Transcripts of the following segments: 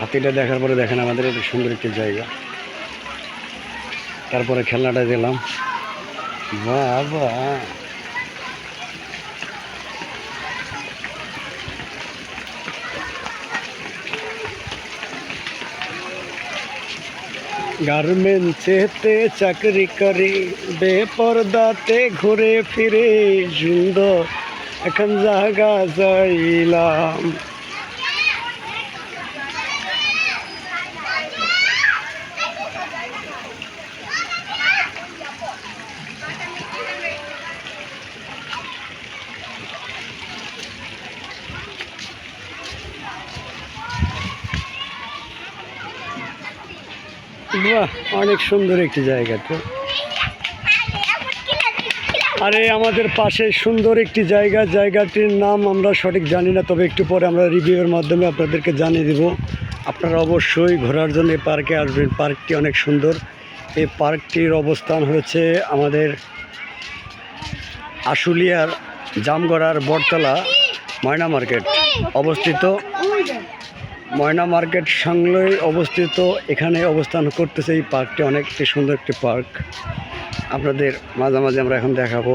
হাতিটা দেখার পরে দেখেন আমাদের এটা সুন্দর একটি জায়গা। তারপরে খেলনাটা দিলাম বাবা। গার্মেন্টসেতে চাকরি করি, বেপরদাতে ঘুরে ফিরে, সুন্দর এখন জায়গা যাইলাম বাহ অনেক সুন্দর একটি জায়গা তো আরে, আমাদের পাশে সুন্দর একটি জায়গা। জায়গাটির নাম আমরা সঠিক জানি না, তবে একটু পরে আমরা রিভিউয়ের মাধ্যমে আপনাদেরকে জানিয়ে দেব। আপনারা অবশ্যই ঘোরার জন্য এই পার্কে আসবেন। পার্কটি অনেক সুন্দর। এই পার্কটির অবস্থান হয়েছে আমাদের আশুলিয়ার জামগড়ার বটতলা, ময়না মার্কেট। অবস্থিত ময়না মার্কেট সংলয়ে অবস্থিত। এখানে অবস্থান করতেছে এই পার্কটি অনেক, একটি সুন্দর একটি পার্ক। আপনাদের মাঝামাঝি আমরা এখন দেখাবো।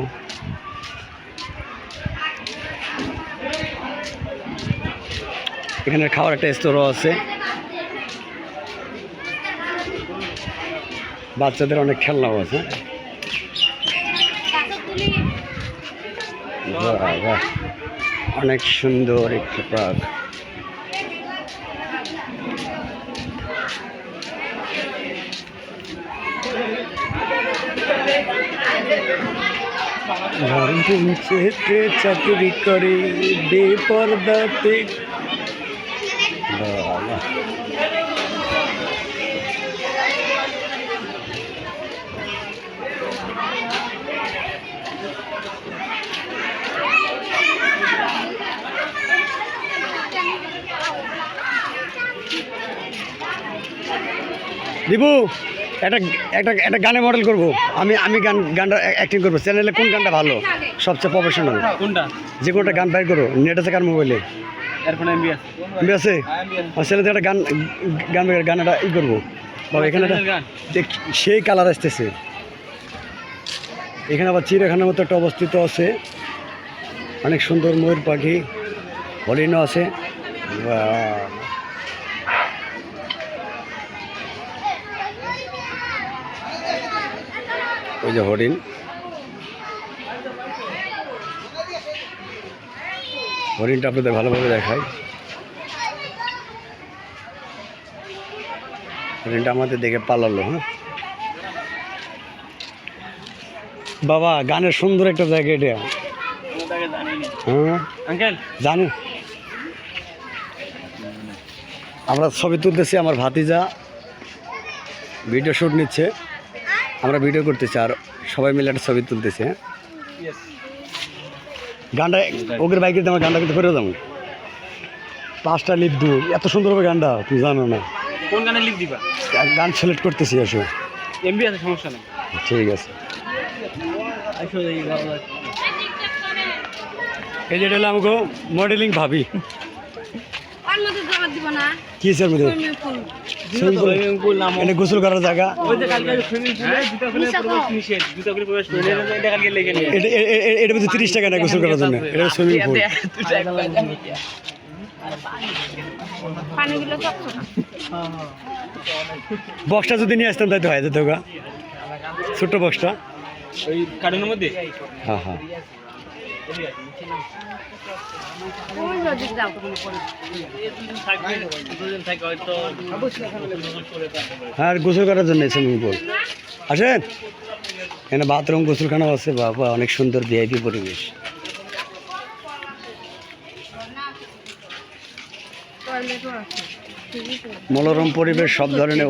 এখানে খাওয়ার একটা স্টোরও আছে। বাচ্চাদের অনেক খেলনাও আছে। অনেক সুন্দর একটি পার্ক। ঘরগুনছেতে চাকরি করে? বেপরদাতে। দিবু। একটা একটা একটা গানে মডেল করব। আমি আমি গান গানটা অ্যাক্টিং করব। চ্যানেলে কোন গানটা ভালো? সবচেয়ে প্রফেশনাল কোনটা? যে কোনটা গান বাইর করো। নেট আছে কার মোবাইলে এমবি আছে। আমার ছেলেদের একটা গান গান করে, গানটা ই করব। বাবা এখানে একটা- গান? সেই কালার আসতেছে। এখানে আবার চিড়িয়াখানার মতো একটা অবস্থিত আছে। অনেক সুন্দর ময়ূর পাখি। হরিণও আছে। ওই যে হরিণ। হরিণটা আপনাদের ভালোভাবে দেখায় হরিণটা আমাদের দেখে পালালো হ্যাঁ। বাবা গানের সুন্দর একটা জায়গা এটা। হ্যাঁ। আঙ্কেল। আমরা ছবি তুলতেছি আমার ভাতিজা। ভিডিও শ্যুট নিচ্ছে। আমরা ভিডিও করতেছি আর সবাই মিলে একটা ছবি তুলতেছি হ্যাঁ? গানটা ওদের বাইকের আমার গানটা কিন্তু করে যাব পাঁচটা লিপ দু এত সুন্দর হবে গানটা তুমি জানো না। কোন গানে লিখ দিবা? গান সিলেক্ট করতেছি আসো এমবি আছে সমস্যা নেই। ঠিক আছে। এই যেটা হলো আমাকে মডেলিং ভাবি। দিব না মধ্যে? এটা গোসল করার জায়গা। ওই যে কালকে সুইমিং পুলে জুতা খুলে নিশা প্রবেশ খাও। নিষেধ। জুতা খুলে প্রবেশ করে। এটা তিরিশ টাকা না গোসল করার জন্য। এটা সুইমিং পুল। বক্সটা যদি নিয়ে আসতাম তাই তো হয় যেত ছোট্ট বক্সটা। ওই কার্টুনের মধ্যে? হ্যাঁ হ্যাঁ। হ্যাঁ গোসল করার জন্য সুইমিং পুল আসেন। এখানে বাথরুম, গোসলখানাও আছে, বাবা, অনেক সুন্দর ভিআইপি পরিবেশ। মনোরম পরিবেশ সব ধরনের।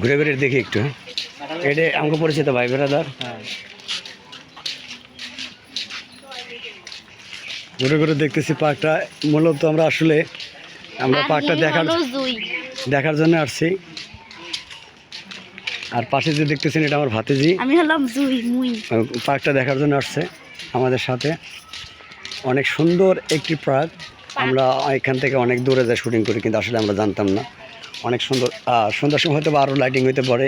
ঘুরে ঘুরে দেখি একটু। এটা আমাকে পরিচিত ভাই বেড়াদার। ঘুরে ঘুরে দেখতেছি পার্কটা। মূলত আমরা আসলে আমরা পার্কটা দেখার দেখার জন্য আসছি। আর পাশে যে দেখতেছেন এটা আমার ভাতিজি। আমি হলাম জুই মুই। পার্কটা দেখার জন্য আসছে আমাদের সাথে। অনেক সুন্দর একটি পার্ক। আমরা এখান থেকে অনেক দূরে যাই শুটিং করি কিন্তু আসলে আমরা জানতাম না। অনেক সুন্দর আহ, সন্ধ্যার সময় হয়তো বা আরও লাইটিং হইতে পারে।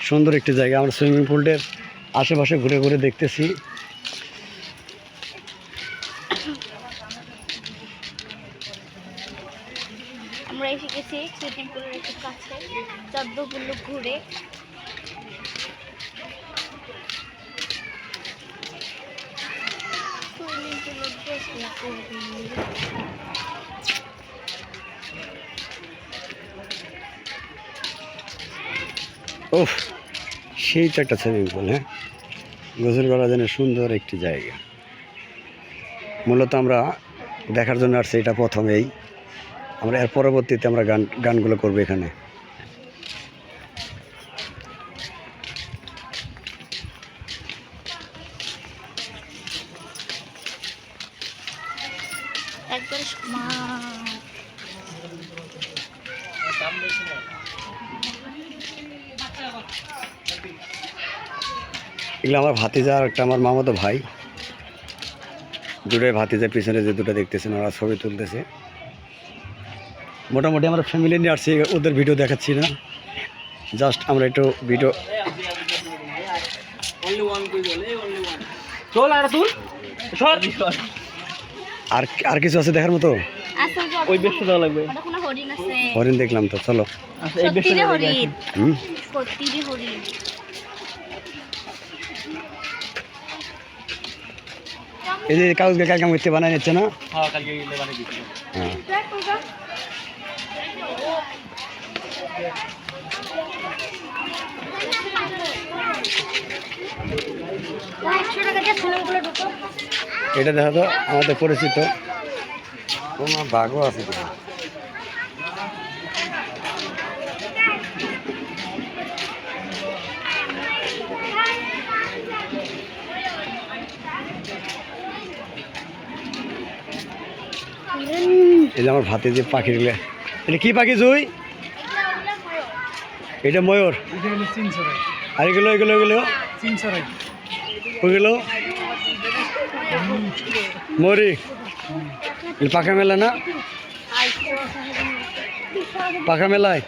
সুন্দর একটি জায়গা আমরা সুইমিং পুলটার আশেপাশে ঘুরে ঘুরে দেখতেছি। আমরা এসে গেছি সুইমিং পুলের একটু কাছে চদ্দগুলো ঘুরে। সুইমিং পুলের ওহ সেই তো একটা সুইমিং পুল হ্যাঁ? গোসল করার জন্য সুন্দর একটি জায়গা। মূলত আমরা দেখার জন্য আসছি, এটা প্রথমেই। আমরা এর পরবর্তীতে আমরা গান, গানগুলো করব এখানে। একবার এগুলো আমার ভাতিজা আর একটা আমার মামাতো ভাই। দুটোই ভাতিজা পিছনে যে দুটো দেখতেছেন ওরা ছবি তুলতেছে। মোটামুটি আমরা ফ্যামিলি নিয়ে আসছি ওদের ভিডিও দেখাচ্ছি না। জাস্ট আমরা একটু ভিডিও আর আর কিছু আছে দেখার মতো? ওই বেশটা দেওয়া লাগবে। হরিণ দেখলাম তো চলো। আচ্ছা এই সত্যি হরিণ। এই যে কাগজ কালকে মধ্যে বানাই নিচ্ছে না? হ্যাঁ হ্যাঁ। এটা দেখা তো আমাদের পরিচিত। তোমার বাঘও আছে তো। এই যে আমার ভাতে যে পাখিগুলো এটা কি পাখি জুই? এটা ময়ূর। আর এগুলো এগুলো এগুলো? ওইগুলো মরি। পাখা মেলা না? পাখা মেলায়?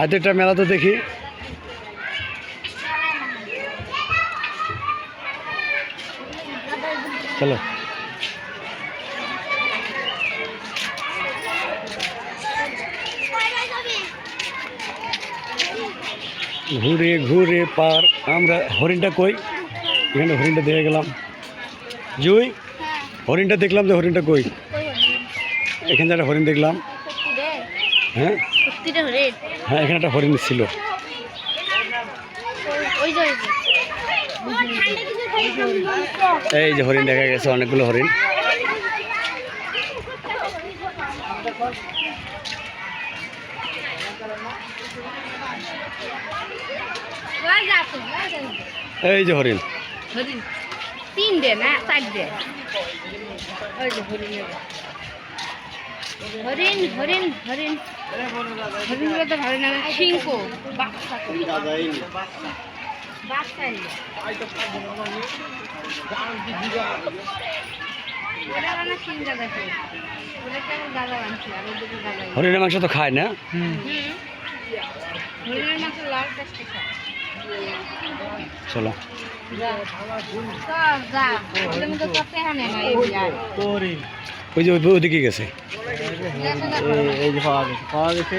আজ একটা মেলা তো দেখি। চলো। ঘুরে ঘুরে পার। আমরা হরিণটা কই? এখানে হরিণটা দেখে গেলাম। জুই? হরিণটা দেখলাম যে হরিণটা কই? এখানে একটা হরিণ দেখলাম। হ্যাঁ? হ্যাঁ এখানে একটা হরিণ ছিল। এই যে হরিণ দেখা গেছে, অনেকগুলো হরিণ। এই যে হরিণ। তিন দে না চার দে ওই যে হরিণ হরিণ হরিণ হরিণ। হরিণ বলতে হরিণ নামে সিংহ। বাচ্চা। বাচ্চা ওটা সিং গাদা ছিল ওটা কেমন গাদা বানছিল আর ওদিকে গাদা হরিণের মাংস তো খায় না? হরিণের মাংস লাল খায় চলো। ওই যে, ওই- ওইদিকে গেছে দেখো দেখো এই যে পাওয়া গেছে। পাওয়া গেছে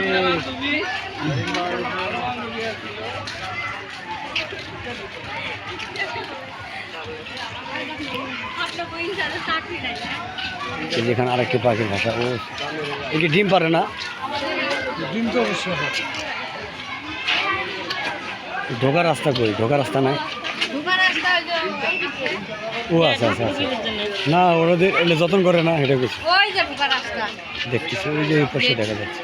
এই যে এখানে আরেকটি পাখির ভাষা ও, এ কি ডিম পারে না? ডিম তো অবশ্যই ঢোকার রাস্তা কই? ঢোকার রাস্তা নাই। ও আচ্ছা আচ্ছা আচ্ছা। না ওদের এলে যতন করে না এটা কিছু দেখতেছি, ওই যে পাশে দেখা যাচ্ছে।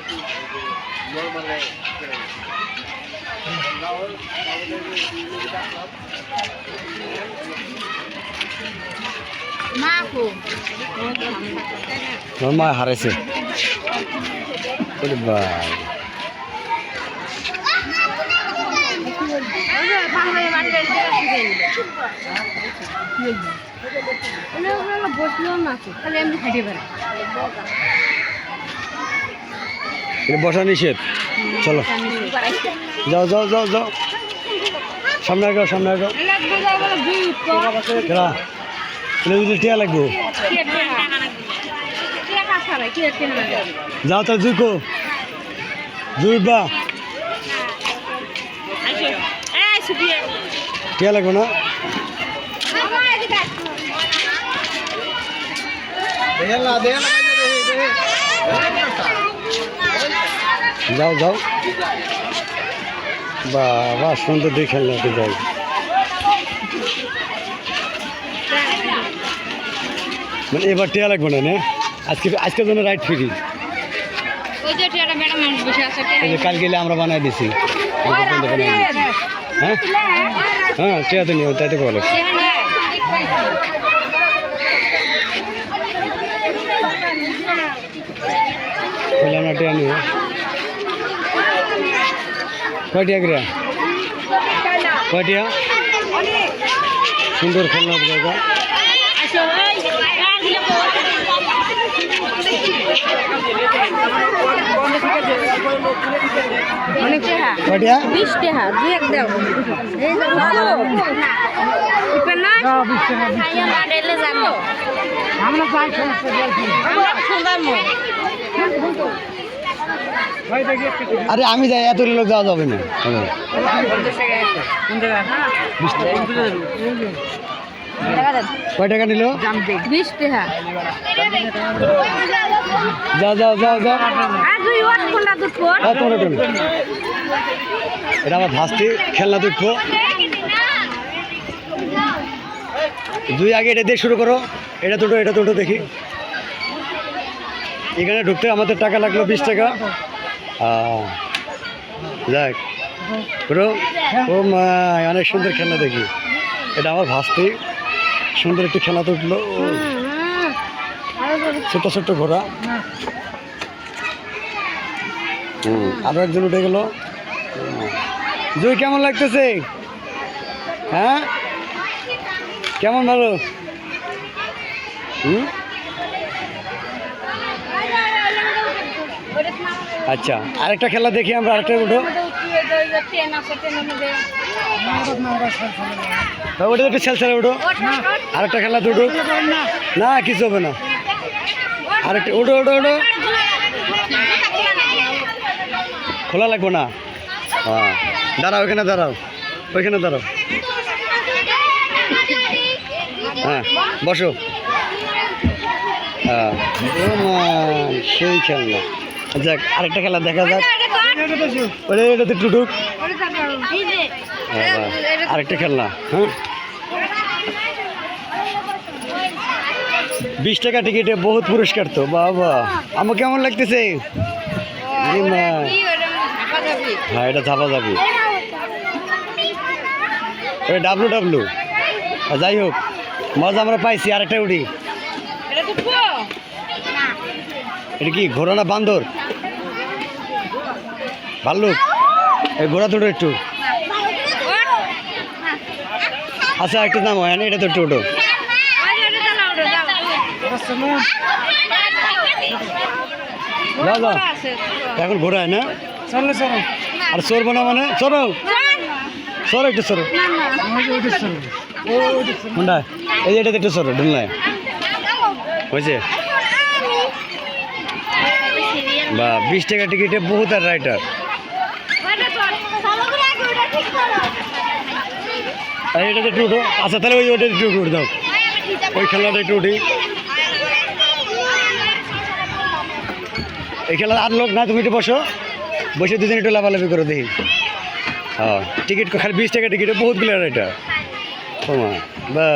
মা হারাইছে। ওরে ভাই ওই যে বসলেও না আছে, খালি এমনি খাইতে পারে এটা বসা নিষেধ। চলো। যাও যাও যাও যাও। সামনে আগাও সামনে আগাও। এটা যদি টিয়া লাগবো। যাও তার জুইকো। জুইবা। টিয়া লাগবো না? যাও যাও। বাবা সুন্দর দিয়ে খেলনাতে যাই মানে এবার টিয়া লাগবে না আজকে আজকের জন্য রাইট ফ্রি। ওই যে একটা ম্যাডাম মানুষ বসে আছে এই যে কাল গেলে আমরা বানাই দিছি হ্যাঁ? হ্যাঁ টিয়া তো নিও তাইতে বলো। বললাম না, টিয়া নিও কয়টিয়া করে কয়টিয়া সুন্দর খেলনা জায়গা। অনেক টাকা কয়টিয়া বিশ টাকা দুই এক দাও। এই যে না? খাইয়া বাড়াইলে যাব। আমরা শুনলাম আরে আমি যাই এত লোক যাওয়া যাবে না। হ্যাঁ। কয় টাকা নিল? বিশ টাকা। যাও যাও যাও হ্যাঁ তোমরা এটা আমার ভাস্তি খেলনা দেখব দুই আগে এটা দিয়ে শুরু করো। এটা দুটো এটা দুটো দেখি। এখানে ঢুকতে আমাদের টাকা লাগল বিশ টাকা। যাক। ও মা অনেক সুন্দর খেলনা দেখি। এটা আমার ভাস্তি সুন্দর একটি খেলা তো উঠল ও, ছোট্ট ছোট্ট ঘোড়া। হুম। আরও একজন উঠে গেল। জুই কেমন লাগতেছে? হ্যাঁ? কেমন ভালো? হুম? আচ্ছা আরেকটা খেলা দেখি আমরা আরেকটা উঠো। তা ওটা একটু ছেলে উঠো আরেকটা খেলা তো না কিছু হবে না আরেকটা উঠো উঠো উঠো খোলা লাগবো না হ্যাঁ দাঁড়াও ওইখানে দাঁড়াও ওইখানে দাঁড়াও হ্যাঁ বসো হ্যাঁ সেই খেলনা যাক আরেকটা খেলা দেখা যাক ওটা এটাতে টুটুক হ্যাঁ, বাহ। আরেকটা খেলনা। হ্যাঁ? বিশ টাকা টিকিটে বহুত পুরস্কার তো, বাবা। আমার কেমন লাগতেছে? হ্যাঁ এটা ধাপা যাবে ওই ডাব্লু ডাব্লু যাই হোক, মজা আমরা পাইছি, আরেকটা উঠি এটা কি, ঘোড়া না বান্দর? ভাল্লুক। এই ঘোড়া দুটো একটু। আচ্ছা একটু নাম হয় না এটা তো যাও এখন ঘোড়ায় না? চলো চলো। আর চড়বো না মানে? চড়ো। চড়ো একটু চড়ো। কোনটা এই যে এটাতে একটু চড়ো ঢুলনায়। হয়েছে? বা বিশ টাকা টিকিটে বহুত আর রাইটার আর এটাতে একটু উঠো। আচ্ছা তাহলে ওই ওটা একটু উঠে, দাও। ওই খেলাটা একটু উঠি। এই খেলা আর লোক না, তুমি একটু বসো। বসে দুজন একটু লাফালাফি করো, দেখি। হ্যাঁ টিকিট খালি বিশ টাকা টিকিটে বহুতগুলো এটা। ও মা বা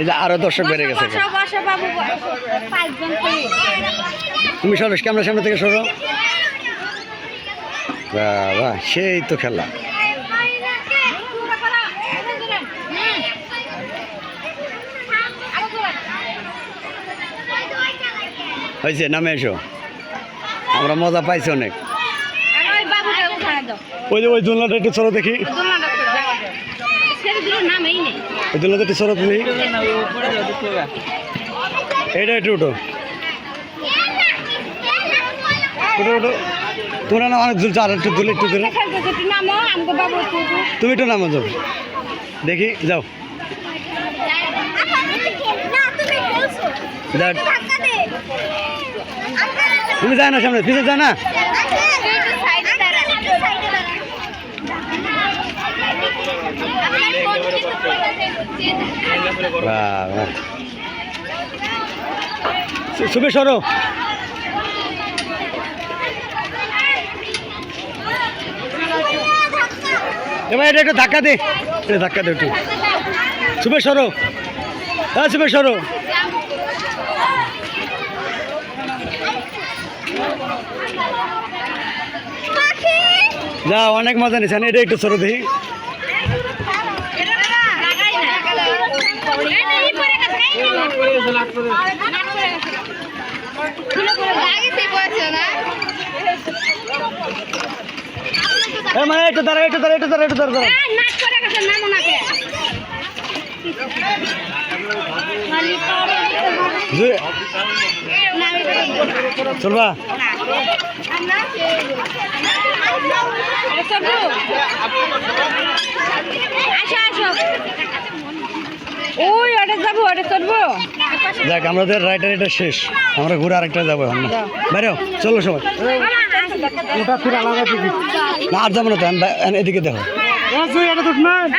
এই যে আরও দর্শক বেড়ে গেছে তুমি সরো, ক্যামেরার সামনে থেকে সরো। বাহ, সেই তো খেলা। হয়েছে নামে এসো। আমরা মজা পাইছি অনেক। ওই যে ওই দোলনাটা একটু চলো দেখি। ওই দোলনাটা একটু চলো তুমি এইটা একটু উঠো উঠো উঠো তোমরা না অনেক দুলছো আর একটু দুলে। দুলে তুমি একটু নামো যাও। দেখি যাও। যাও। তুমি যায় না সামনে পিছিয়ে যায় না। শুভে সরো। এবার এটা একটু ধাক্কা দে। এটা ধাক্কা দে একটু। শুভে সরো। হ্যাঁ শুভে সরো। যা অনেক মজা নিছেন এটা একটু সরো দেখি মানে একটু দাঁড়া একটু দাঁড়া একটু দাঁড়া একটু দাঁড়া দাঁড়া। চলবা ওই ওটা যাব ওটা চলবো যাক আমাদের রাইডার এটা শেষ আমরা ঘুরে আরেকটা যাব এখন না বাইরে চলো সবাই ওটা ফিরে আলাদা দিকে না আর যাব না তো এদিকে দেখো আর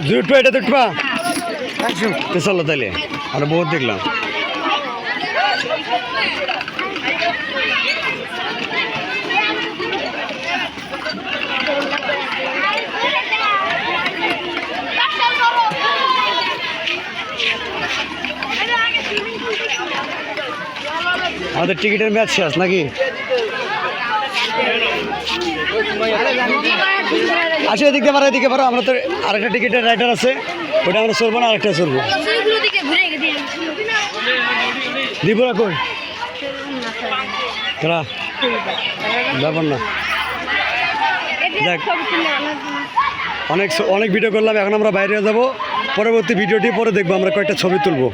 দুই হাতে চট আরেকজন জুটবা এটা জুটবা তো চলো তাহলে আমরা বহুত দেখলাম আমাদের টিকিটের ম্যাচ শেষ নাকি আচ্ছা এদিকে পারো এদিকে পারো আমরা তো আরেকটা টিকিটের রাইডার আছে। ওটা আমরা চলবো না, আরেকটা চলবো দিবরা কই? তোরা ব্যাপার না। অনেক অনেক ভিডিও করলাম, এখন আমরা বাইরে যাব। পরবর্তী ভিডিওটি পরে দেখব, আমরা কয়েকটা ছবি তুলবো।